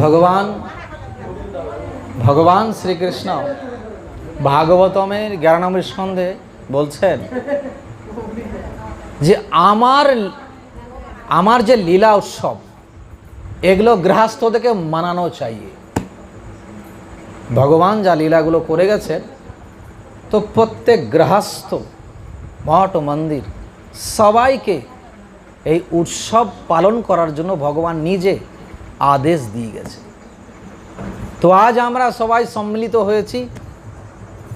ভগবান ভগবান শ্রীকৃষ্ণ ভাগবতমের নম্বর সন্ধে বলছেন যে আমার আমার যে লীলা উৎসব, এগুলো গৃহস্থদেরকে মানানো চাইয়ে। ভগবান যা লীলাগুলো করে গেছেন, তো প্রত্যেক গৃহস্থ, মঠ মন্দির সবাইকে এই উৎসব পালন করার জন্য ভগবান নিজে আদেশ দিয়ে গেছে। তো আজ আমরা সবাই সম্মিলিত হয়েছি।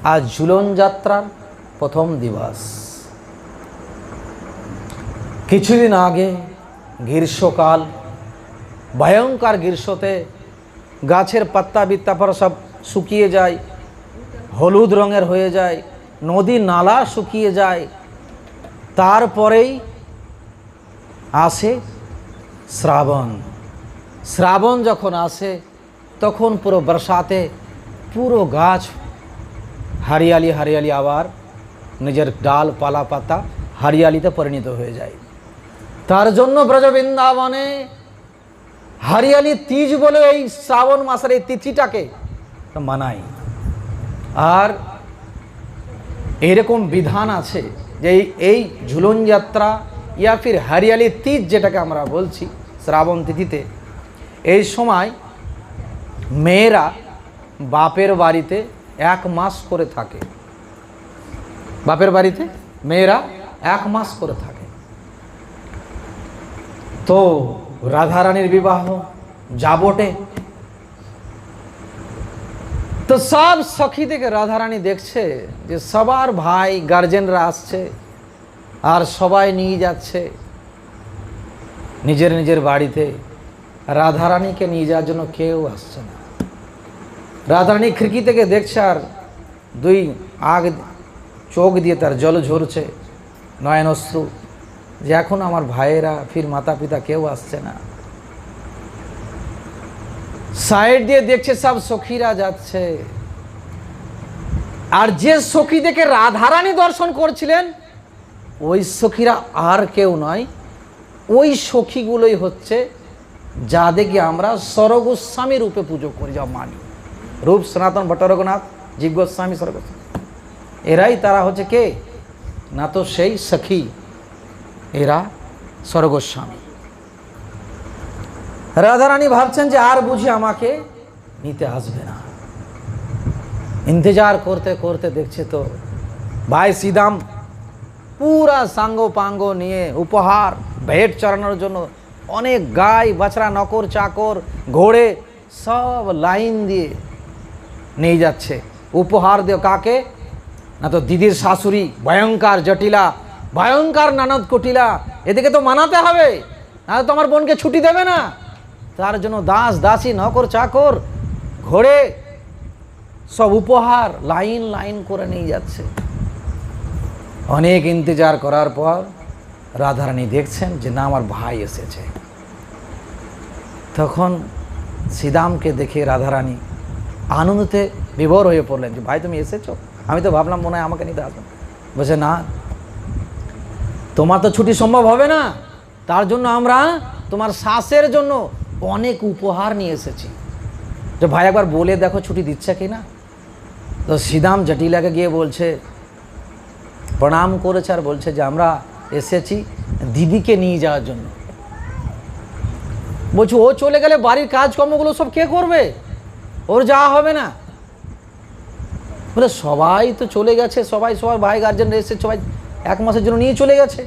আজ ঝুলন যাত্রার প্রথম দিবস। কিছুদিন আগে গ্রীষ্মকাল, ভয়ঙ্কর গ্রীষ্মতে গাছের পাত্তা বিত্তা সব শুকিয়ে যায়, হলুদ রঙের হয়ে যায়, নদী নালা শুকিয়ে যায়। তারপরেই আসে শ্রাবণ। শ্রাবণ যখন আসে, তখন পুরো বর্ষাতে পুরো গাছ হারিয়ালি হারিয়ালি আবার নিজের ডাল, পালা, পাতা হারিয়ালিতে পরিণত হয়ে যায়। তার জন্য ব্রজবৃন্দাবনে হারিয়ালি তিজ বলে এই শ্রাবণ মাসের এই তিথিটাকে মানাই আর এরকম বিধান আছে যে এই ঝুলন যাত্রা, ইয়া ফির হরিয়ালি তিথ যেটাকে আমরা বলছি, শ্রাবণ তিথিতে এই সময় মেয়েরা বাপের বাড়িতে এক মাস করে থাকে। বাপের বাড়িতে মেয়েরা এক মাস করে থাকে। তো রাধারানীর বিবাহ যা বটে। তো সব সখী থেকে রাধারানী দেখছে যে সবার ভাই গার্জেনরা আসছে আর সবাই নিয়ে যাচ্ছে। নিজের নিজের বাড়িতে রাধারানীকে নিয়ে যাওয়ার জন্য কেউ আসছে না। রাধারানী খিড়কি থেকে দেখছে আর দুই আগ চোখ দিয়ে তার জল ঝরছে, নয়নশ্রু, যে এখন আমার ভাইয়েরা, ফির মাতা পিতা কেউ আসছে না। সাইড দিয়ে দেখছে সব সখীরা যাচ্ছে। আর যে সখী দেখে রাধারানী দর্শন করছিলেন, ওই সখীরা আর কেউ নয়, ওই সখীগুলোই হচ্ছে যাদেরকে আমরা সরগোস্বামী রূপে পুজো করি, যা মানি। রূপ সনাতন ভট্টরঘুনাথ জীব গোস্বামী সরগোস্বামী এরাই তারা হচ্ছে কে? না তো সেই সখী। এরা স্বর্গস্বামী। রাধারানী ভাবছেন যে আর বুঝি আমাকে নিতে আসবে না। ইন্তজার করতে করতে দেখছে তো ভাই সিদাম পুরা সাঙ্গ পাঙ্গ নিয়ে উপহার, ভেট চড়ানোর জন্য অনেক গাই, বাছরা, নকর, চাকর, ঘোড়ে সব লাইন দিয়ে নিয়ে যাচ্ছে। উপহার দিও কাকে? না তো দিদির শাশুড়ি, ভয়ঙ্কর, জটিলা, ভয়ঙ্কর নানদ কুটিলা। এদিকে তো মানাতে হবে, না তো আমার বোনকে ছুটি দেবে না। তার জন্য দাস, দাসী, নকর, চাকর, ঘোড়ে সব উপহার লাইন লাইন করে নিয়ে যাচ্ছে। অনেক ইন্তজার করার পর রাধারানী দেখছেন যে না, আমার ভাই এসেছে। তখন শ্রীদামকে দেখে রাধারানী আনন্দতে বিভোর হয়ে পড়লেন যে, ভাই, তুমি এসেছ? আমি তো ভাবলাম মনে হয় আমাকে নিতে আসবেন বলছে, না, তোমার তো ছুটি সম্ভব হবে না। তার জন্য আমরা তোমার শ্বাসের জন্য অনেক উপহার নিয়ে এসেছি। যে ভাই একবার বলে দেখো ছুটি দিচ্ছে কি না তো সিদাম জটিলাকে গিয়ে বলছে, প্রণাম করেছে আর বলছে যে, আমরা এসেছি দিদিকে নিয়ে যাওয়ার জন্য। বলছি, ও চলে গেলে বাড়ির কাজকর্মগুলো সব কে করবে? ওর যাওয়া হবে না। বলে, সবাই তো চলে গেছে, সবাই সবাই ভাই গার্জেন এসে সবাই এক মাসের জন্য নিয়ে চলে গেছে,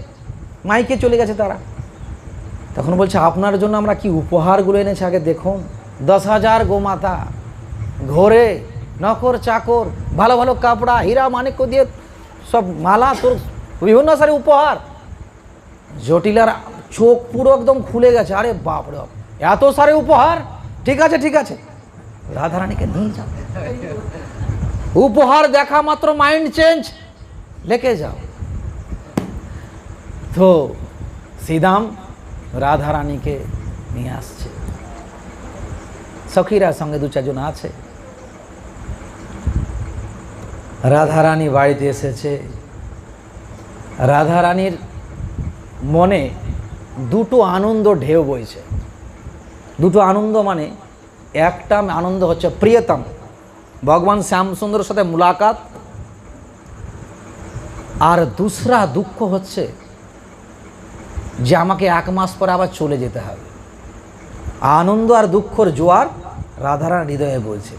মাইকে চলে গেছে তারা। তখন বলছে, আপনার জন্য আমরা কি উপহারগুলো এনেছি? আগে দেখুন। দশ হাজার গোমাতা ঘোরে নকর চাকর, ভালো ভালো কাপড়া, হীরা, মানিক্য দিয়ে সব মালা, তোর বিভিন্ন সারি উপহার। জটিলার চোখ পুরো একদম খুলে গেছে। আরে বাপ। রে এত সারে উপহার? ঠিক আছে ঠিক আছে। রাধারানীকে নিয়ে যাও। উপহার দেখা মাত্র মাইন্ড চেঞ্জ লেকে যাও। তো শ্রীদাম রাধারানীকে নিয়ে আসছে। সখীরা সঙ্গে দু চারজন আছে। রাধারানী বাড়িতে এসেছে। রাধারানীর মনে দুটো আনন্দ ঢেউ বইছে। দুটো আনন্দ মানে একটা আনন্দ হচ্ছে প্রিয়তম। ভগবান শ্যাম সুন্দরের সাথে মুলাকাত। আর দুসরা দুঃখ হচ্ছে যে আমাকে এক মাস পরে আবার চলে যেতে হবে। আনন্দ আর দুঃখর জোয়ার রাধারান হৃদয়ে বলছে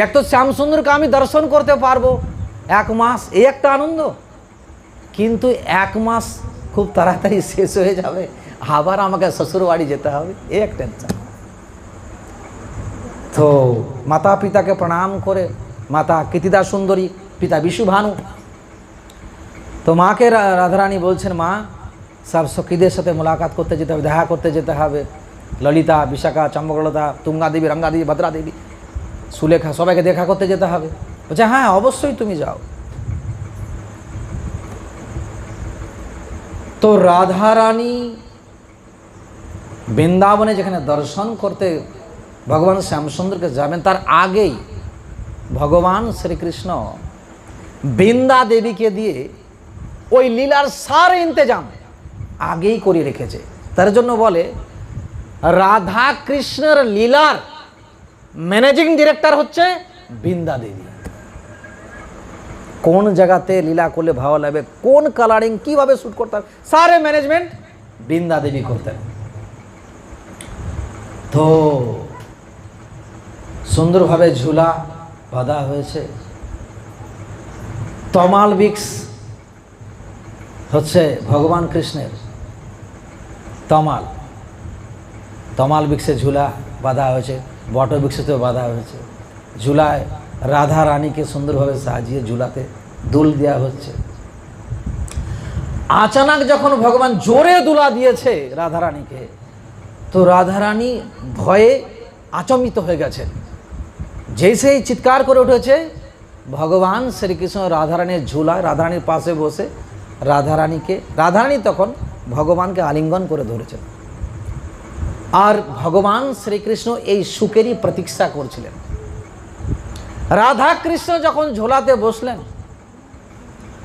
এক তো শ্যামসুন্দরকে আমি দর্শন করতে পারব। এক মাস, এই একটা আনন্দ। কিন্তু এক মাস খুব তাড়াতাড়ি শেষ হয়ে যাবে। আবার আমাকে শ্বশুর বাড়ি যেতে হবে। এ এক টেনশন তো মাতা পিতাকে প্রণাম করে, মাতা কৃতিদা সুন্দরী, পিতা বিশুভানু। তো মাকে রাধারানী বলছেন, মা, সব সখীদের সাথে মোলাকাত করতে যেতে হবে, দেখা করতে যেতে হবে। ললিতা, বিশাখা চম্বকলতা তুঙ্গা দেবী রঙ্গা দেবী দেবী সুলেখা, সবাইকে দেখা করতে যেতে হবে। বলছে হ্যাঁ অবশ্যই তুমি যাও। তো রাধারানী বৃন্দাবনে যেখানে দর্শন করতে ভগবান শ্যামসুন্দরকে যাবেন, তার আগেই ভগবান শ্রীকৃষ্ণ বৃন্দা দেবীকে দিয়ে ওই লীলার সার ইন্তজাম আগেই করে রেখেছে। তার জন্য বলে রাধা কৃষ্ণের লীলার ম্যানেজিং ডিরেক্টর হচ্ছে বৃন্দা দেবী। কোন জায়গাতে লীলা করলে ভালো লাগবে কোন কালারিং কীভাবে শ্যুট করতে হবে, সারে ম্যানেজমেন্ট বৃন্দা দেবী করতেন। তো সুন্দরভাবে ঝুলা বাঁধা হয়েছে। তমাল বিক্স হচ্ছে ভগবান কৃষ্ণের তমাল। তমাল বৃক্ষে ঝুলা বাঁধা হয়েছে, বট বৃক্ষতেও বাঁধা হয়েছে। ঝুলায় রাধা রানীকে সুন্দরভাবে সাজিয়ে ঝুলাতে দুল দেওয়া হচ্ছে। আচানক যখন ভগবান জোরে দুলা দিয়েছে রাধা রানীকে তো রাধা রানী ভয়ে আচমিত হয়ে গেছেন। যেই সেই চিৎকার করে উঠেছে, ভগবান শ্রীকৃষ্ণ রাধারানীর ঝুলায়, রাধারানীর পাশে বসে রাধারানীকে, রাধারানী তখন ভগবানকে আলিঙ্গন করে ধরেছেন। আর ভগবান শ্রীকৃষ্ণ এই সুখেরই প্রতীক্ষা করছিলেন। রাধা কৃষ্ণ যখন ঝোলাতে বসলেন,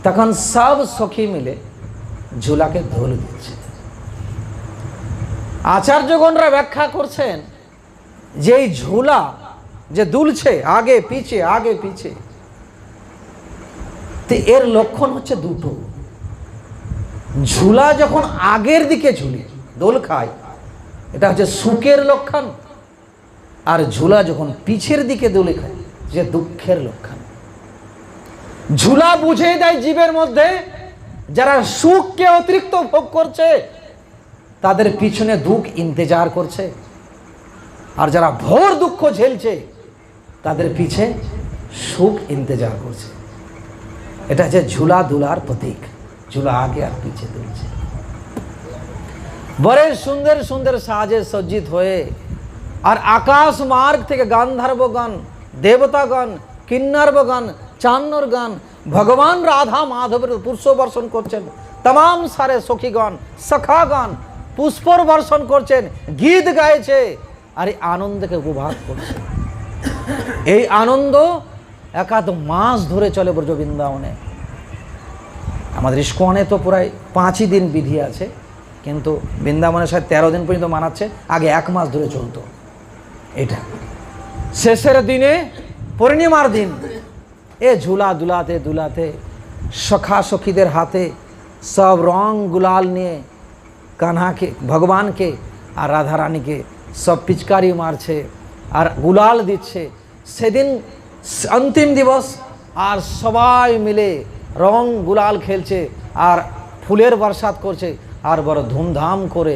তখন সব সখী মিলে ঝুলাকে ধুল দিচ্ছে। আচার্যগণরা ব্যাখ্যা করছেন যে এই ঝোলা যে দুলছে, আগে পিছে আগে পিছে, তো এর লক্ষণ হচ্ছে দুটো। ঝুলা যখন আগের দিকে ঝুলি, দোল খায়, এটা হচ্ছে সুখের লক্ষণ, আর ঝুলা যখন পিছের দিকে দোলে খায় যে দুঃখের লক্ষণ। ঝুলা বুঝে দেয় জীবের মধ্যে, যারা সুখকে অতিরিক্ত ভোগ করছে, তাদের পিছনে দুঃখ ইন্তজার করছে। আর যারা ভোর দুঃখ ঝেলছে, তাদের পিছে সুখ ইন্তজার করছে। এটা হচ্ছে ঝুলা দুলার প্রতীক। ঝুলা আগে আর পিছে দুলছে। বড় সুন্দর সুন্দর সাজে সজ্জিত হয়ে, আর আকাশ মার্গ থেকে গান্ধার্বগণ দেবতাগণ, কিন্নরবগণ চান্নর গান ভগবান রাধা মাধবের পুষ্প বর্ষণ করছেন। তাম সারে সখীগণ, সখাগণ পুষ্পর বর্ষণ করছেন, গীত গাইছে, আর এই আনন্দকে উপভোগ করছে। এই আনন্দ একাধ মাস ধরে চলে ব্রজ বৃন্দাবনে। আমাদের ইস্কনে তো প্রায় পাঁচই দিন বিধি আছে, কিন্তু বৃন্দাবনের সাথে তেরো দিন পর্যন্ত মানাচ্ছে, আগে এক মাস ধরে চলতো। এটা। শেষের দিনে পূর্ণিমার দিন। এ ঝুলা দুলাতে দুলাতে, সখা সখীদের হাতে সব রং গুলাল নিয়ে কানহাকে, ভগবানকে আর রাধারানীকে সব পিচকারি মারছে আর গুলাল দিচ্ছে। সেদিন অন্তিম দিবস আর সবাই মিলে রং গুলাল খেলছে আর ফুলের বরসাত করছে আর বড় ধুমধাম করে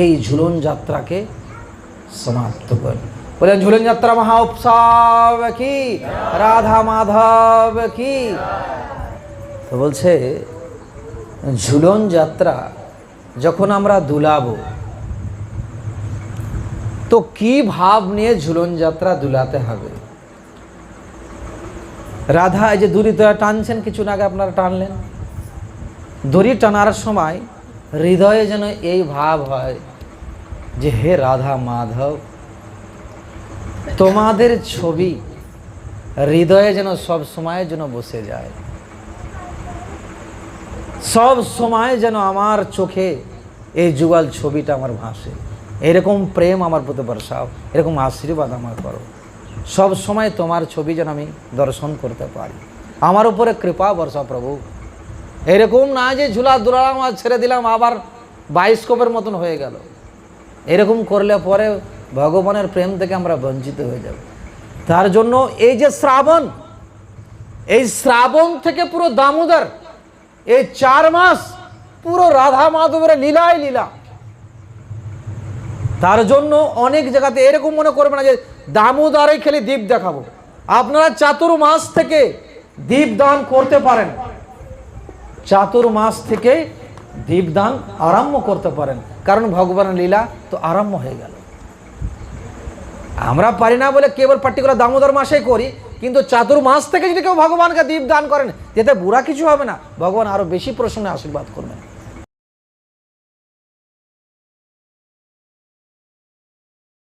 এই ঝুলন যাত্রাকে সমাপ্ত করে বলেন ঝুলন যাত্রা মহা উৎসব কি? রাধা মাধব কি? তো বলছে ঝুলন যাত্রা যখন আমরা দুলাবো, তো কি ভাব নিয়ে ঝুলন যাত্রা দুলাতে হবে? রাধা, এই যে দড়ি টানছেন, কিছু আগে আপনারা টানলেন। দড়ি টানার সময় হৃদয়ে যেন এই ভাব হয় যে হে রাধা মাধব তোমাদের ছবি হৃদয়ে যেন সব সময়ের জন্য বসে যায়। সব সময় যেন আমার চোখে এই যুগল ছবিটা আমার ভাসে। এরকম প্রেম আমার প্রতি বর্ষাও, এরকম আশীর্বাদ আমার করো। সব সময় তোমার ছবি যেন আমি দর্শন করতে পারি। আমার উপরে কৃপা বর্ষা প্রভু। এরকম না যে ঝুলা দুলালাম আর ছেড়ে দিলাম, আবার বাইস্কোপের মতন হয়ে গেল। এরকম করলে পরে ভগবানের প্রেম থেকে আমরা বঞ্চিত হয়ে যাব। তার জন্য এই যে শ্রাবণ, এই শ্রাবণ থেকে পুরো দামোদর, এই চার মাস পুরো রাধা মাধবের লীলাই লীলা। তার জন্য অনেক জায়গাতে এরকম মনে করবে না যে দামোদরে খেলে দ্বীপ দেখাবো। আপনারা চাতুর্মাস থেকে দীপ দান করতে পারেন। চাতুর্মাস থেকে দীপদান আরম্ভ করতে পারেন। কারণ ভগবানের লীলা তো আরম্ভ হয়ে গেল। আমরা পারি না বলে কেবল পার্টিকুলার দামোদর মাসেই করি, কিন্তু চাতুর্মাস থেকে যদি কেউ ভগবানকে দীপ দান করেন, যেতে বুড়া কিছু হবে না। ভগবান আরও বেশি প্রসঙ্গে আশীর্বাদ করবেন।